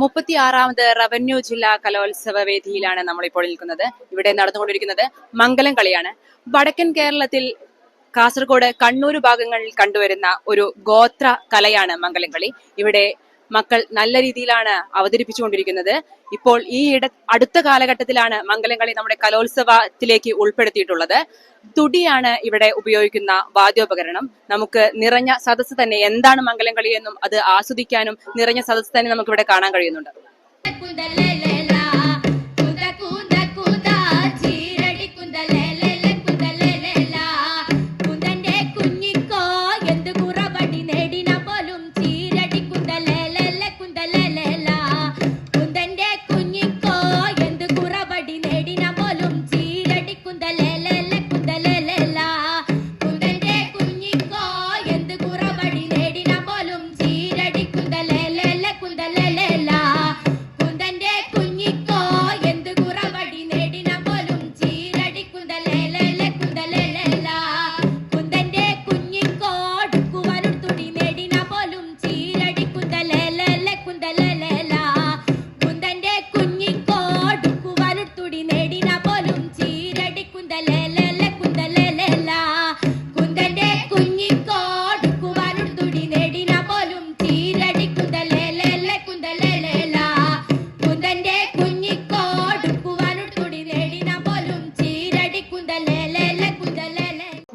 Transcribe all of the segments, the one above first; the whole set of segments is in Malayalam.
മുപ്പത്തി ആറാമത് റവന്യൂ ജില്ലാ കലോത്സവ വേദിയിലാണ് നമ്മളിപ്പോൾ നിൽക്കുന്നത്. ഇവിടെ നടന്നുകൊണ്ടിരിക്കുന്നത് മംഗലം കളിയാണ്. വടക്കൻ കേരളത്തിൽ കാസർഗോഡ് കണ്ണൂർ ഭാഗങ്ങളിൽ കണ്ടുവരുന്ന ഒരു ഗോത്ര കലയാണ് മംഗലം കളി. ഇവിടെ മക്കൾ നല്ല രീതിയിലാണ് അവതരിപ്പിച്ചുകൊണ്ടിരിക്കുന്നത്. ഇപ്പോൾ ഈ ഇട അടുത്ത കാലഘട്ടത്തിലാണ് മംഗലം കളി നമ്മുടെ കലോത്സവത്തിലേക്ക് ഉൾപ്പെടുത്തിയിട്ടുള്ളത്. തുടിയാണ് ഇവിടെ ഉപയോഗിക്കുന്ന വാദ്യോപകരണം. നമുക്ക് നിറഞ്ഞ സദസ്സ് തന്നെ എന്താണ് മംഗലം കളി എന്നും അത് ആസ്വദിക്കാനും നിറഞ്ഞ സദസ്സ് തന്നെ നമുക്ക് ഇവിടെ കാണാൻ കഴിയുന്നുണ്ട്.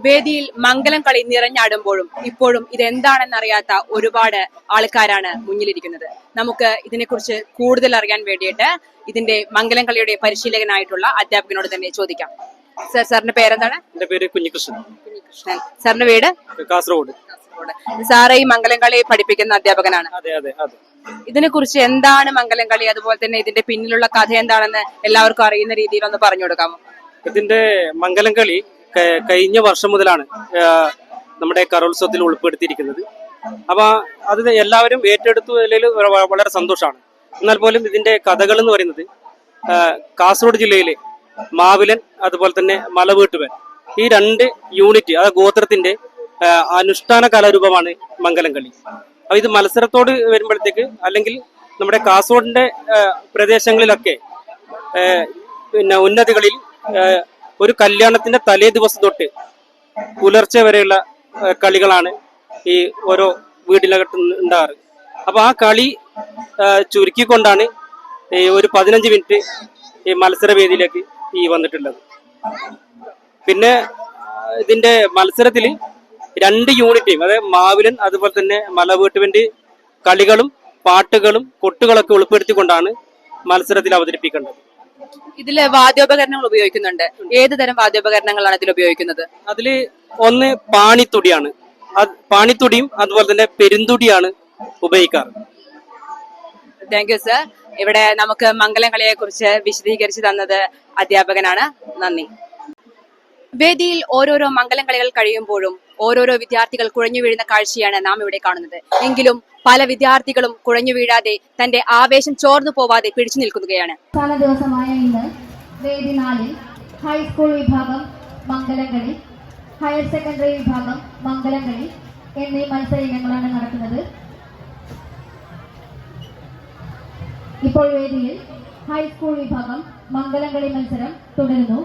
വേദിയിൽ മംഗലം കളി നിറഞ്ഞാടുമ്പോഴും ഇപ്പോഴും ഇതെന്താണെന്നറിയാത്ത ഒരുപാട് ആൾക്കാരാണ് മുന്നിലിരിക്കുന്നത്. നമുക്ക് ഇതിനെക്കുറിച്ച് കൂടുതൽ അറിയാൻ വേണ്ടിയിട്ട് ഇതിന്റെ മംഗലം കളിയുടെ പരിശീലകനായിട്ടുള്ള അധ്യാപകനോട് തന്നെ ചോദിക്കാം. സർ സാറിന്റെ പേരെന്താണ്? എന്റെ പേര് കുഞ്ഞികൃഷ്ണൻ. കുഞ്ഞികൃഷ്ണൻ. സാറിന്റെ വീട്? കാസർഗോഡ്. സാറ് ഈ മംഗലം കളി പഠിപ്പിക്കുന്ന അധ്യാപകനാണ്. അതെ അതെ അതെ. ഇതിനെക്കുറിച്ച് എന്താണ് മംഗലം കളി? അതുപോലെ തന്നെ ഇതിന്റെ പിന്നിലുള്ള കഥ എന്താണെന്ന് എല്ലാവർക്കും അറിയുന്ന രീതിയിൽ ഒന്ന് പറഞ്ഞു കൊടുക്കാമോ? ഇതിന്റെ മംഗലം കളി കഴിഞ്ഞ വർഷം മുതലാണ് നമ്മുടെ കലോത്സവത്തിൽ ഉൾപ്പെടുത്തിയിരിക്കുന്നത്. അപ്പൊ അത് എല്ലാവരും ഏറ്റെടുത്തതിൽ വളരെ സന്തോഷമാണ്. എന്നാൽ പോലും ഇതിന്റെ കഥകൾ എന്ന് പറയുന്നത് കാസർഗോഡ് ജില്ലയിലെ മാവിലൻ അതുപോലെ തന്നെ മലവീട്ടുവൻ ഈ രണ്ട് യൂണിറ്റ് അതായത് ഗോത്രത്തിന്റെ അനുഷ്ഠാന കലാരൂപമാണ് മംഗലം കളി അപ്പൊ ഇത് മത്സരത്തോട് വരുമ്പോഴത്തേക്ക് അല്ലെങ്കിൽ നമ്മുടെ കാസർഗോഡിന്റെ പ്രദേശങ്ങളിലൊക്കെ പിന്നെ ഉന്നതികളിൽ ഒരു കല്യാണത്തിന്റെ തലേ ദിവസം തൊട്ട് പുലർച്ചെ വരെയുള്ള കളികളാണ് ഈ ഓരോ വീട്ടിലകത്ത് ഉണ്ടാറ് അപ്പൊ ആ കളി ചുരുക്കിക്കൊണ്ടാണ് ഈ ഒരു പതിനഞ്ച് മിനിറ്റ് ഈ മത്സരവേദിയിലേക്ക് ഈ വന്നിട്ടുള്ളത്. പിന്നെ ഇതിന്റെ മത്സരത്തിൽ രണ്ട് യൂണിറ്റ് അതായത് മാവിലൻ അതുപോലെ തന്നെ മലവീട്ടുവിന്റെ കളികളും പാട്ടുകളും കൊട്ടുകളൊക്കെ ഉൾപ്പെടുത്തിക്കൊണ്ടാണ് മത്സരത്തിൽ അവതരിപ്പിക്കേണ്ടത്. ഇതിൽ വാദ്യോപകരണങ്ങൾ ഉപയോഗിക്കുന്നുണ്ട്. ഏത് തരം വാദ്യോപകരണങ്ങളാണ് ഇതിൽ ഉപയോഗിക്കുന്നത്? അതിൽ ഒന്ന് പാണിത്തുടിയാണ്. പാണിത്തുടിയും അതുപോലെ തന്നെ പെരുന്തുടിയാണ് ഉപയോഗിക്കാറ്. താങ്ക് യു സർ ഇവിടെ നമുക്ക് മംഗലം കളിയെ കുറിച്ച് വിശദീകരിച്ചു തന്നത് അധ്യാപകനാണ്. നന്ദി. വേദിയിൽ ഓരോരോ മംഗലം കഴിയുമ്പോഴും ഓരോരോ വിദ്യാർത്ഥികൾ കുഴഞ്ഞു വീഴുന്ന കാഴ്ചയാണ് നാം ഇവിടെ കാണുന്നത്. എങ്കിലും പല വിദ്യാർത്ഥികളും കുഴഞ്ഞു വീഴാതെ തന്റെ ആവേശം ചോർന്നു പോവാതെ പിടിച്ചു നിൽക്കുകയാണ്. അവസാന ദിവസമായ ഇന്ന് വേദി നാലിൽ ഹൈസ്കൂൾ വിഭാഗം മംഗലംകളി ഹയർ സെക്കൻഡറി വിഭാഗം മംഗലംകളി എന്നീ മത്സര ഇനങ്ങളാണ് നടക്കുന്നത്. ഇപ്പോൾ വേദിയിൽ ഹൈസ്കൂൾ വിഭാഗം മംഗലംകളി മത്സരം തുടരുന്നു.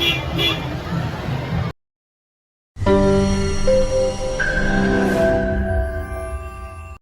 Beep, beep, beep.